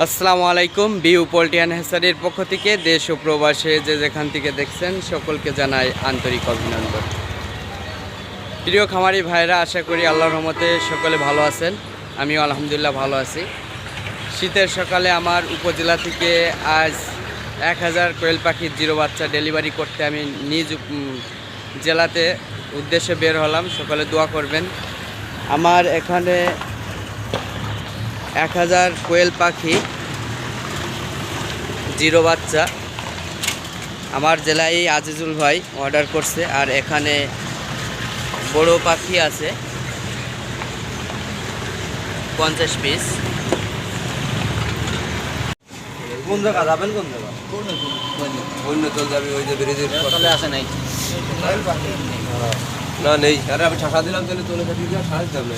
আসসালামু আলাইকুম, বিউ পোল্ট্রিয়ান হেসারির পক্ষ থেকে দেশ ও প্রবাসে যে যেখান থেকে দেখছেন সকলকে জানাই আন্তরিক অভিনন্দন। প্রিয় খামারি ভাইরা, আশা করি আল্লাহর রহমতে সকলে ভালো আছেন। আমিও আলহামদুলিল্লাহ ভালো আছি। শীতের সকালে আমার উপজেলা থেকে আজ এক হাজার কোয়েল পাখির জিরো বাচ্চা ডেলিভারি করতে আমি নিজ জেলাতে উদ্দেশ্যে বের হলাম। সকালে দোয়া করবেন। আমার এখানে এক হাজার কোয়েল পাখি জিরো বাচ্চা। আমার জেলায় আজিজুল ভাই অর্ডার করছে আর এখানে বড় পাখি আছে পঞ্চাশ পিস। কোন জায়গা? যাবেন কোন জায়গা? অন্য চল যাবে ওই যে ব্রিজের চলে আসে নাই। না নেই। আরে আমি ঠাসা দিলাম তাহলে চলে থাকি দিয়ে সারা দিতাম না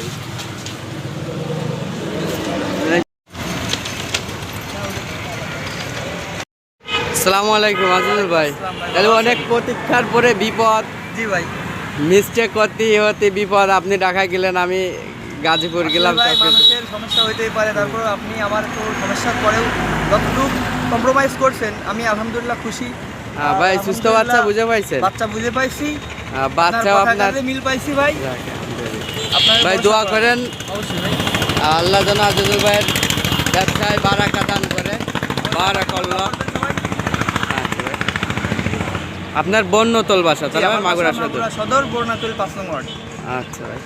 আসসালামু আলাইকুম আজিজুল ভাই। তাহলে অনেক প্রতীক্ষার পরে বিপদ। জি ভাই। মিস্টেক করতে হতে বিপদ আপনি ঢাকায় গেলেন আমি গাজীপুর গেলাম মানুষের সমস্যা হইতেই পারে তারপর আপনি আমার তো সমস্যার পরেও যতটুকু কম্প্রোমাইজ করছেন আমি আলহামদুলিল্লাহ খুশি। হ্যাঁ, ভাই সুস্থ বাচ্চা বুঝে পাইছেন? বাচ্চা বুঝে পাইছি। হ্যাঁ, বাচ্চাও আপনার মিল পাইছি ভাই। ভাই দোয়া করেন। অবশ্যই। ভাই আল্লাহ যেন আজিজুল ভাইয়ের ব্যবসায় বারাকা আপনার বন্যতল বাসা তাহলে আমার মাগুরা সদর বর্ণাতুল পাঁচ নম্বর। আচ্ছা ভাই